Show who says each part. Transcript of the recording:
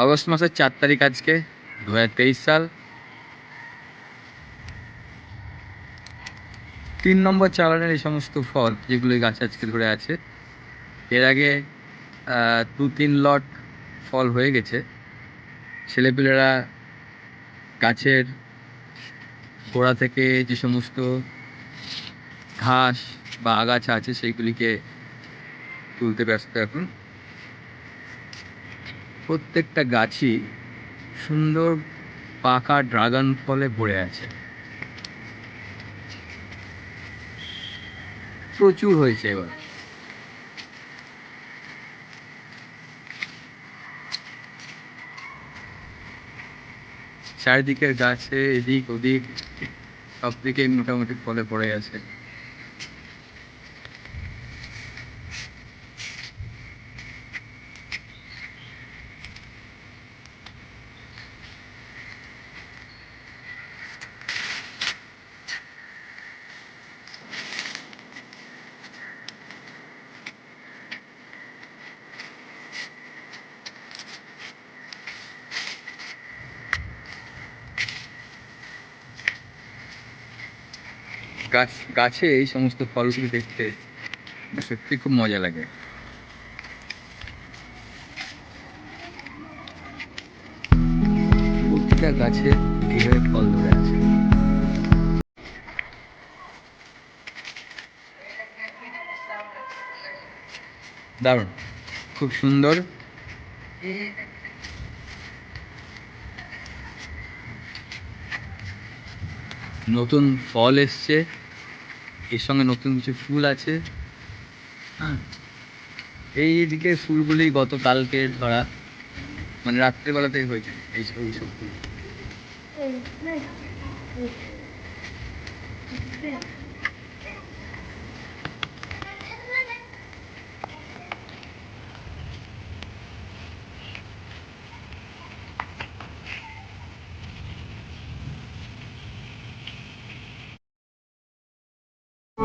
Speaker 1: August মাসের চার তারিখ আজকে, দু হাজার তেইশ সাল। তিন নম্বর চালানের এই সমস্ত ফল, যেগুলো গাছে আজকে ধরে আছে, এর আগে দু তিন লট ফল হয়ে গেছে। ছেলেপিলেরা গাছের গোড়া থেকে যে সমস্ত ঘাস বা আগাছা আছে, সেইগুলিকে তুলতে ব্যস্ত এখন। প্রত্যেকটা গাছই সুন্দর পাকা ড্রাগন ফলে ভরে আছে। প্রচুর হয়েছে এবার। চারিদিকের গাছে এদিক ওদিক সব দিকেই মোটামুটি ফলে পড়ে আছে। গাছ, গাছে এই সমস্ত ফলগুলি দেখতে সত্যি খুব মজা লাগে। প্রতিটা গাছে এইভাবে ফল ধরে আছে। দারুণ, খুব সুন্দর। নতুন ফল এসছে। এর সঙ্গে নতুন কিছু ফুল আছে। হ্যাঁ। এই দিকে ফুলগুলি গতকালকে ধরা মানে রাত্রেবেলাতেই হয়েছে এই সব ফুল।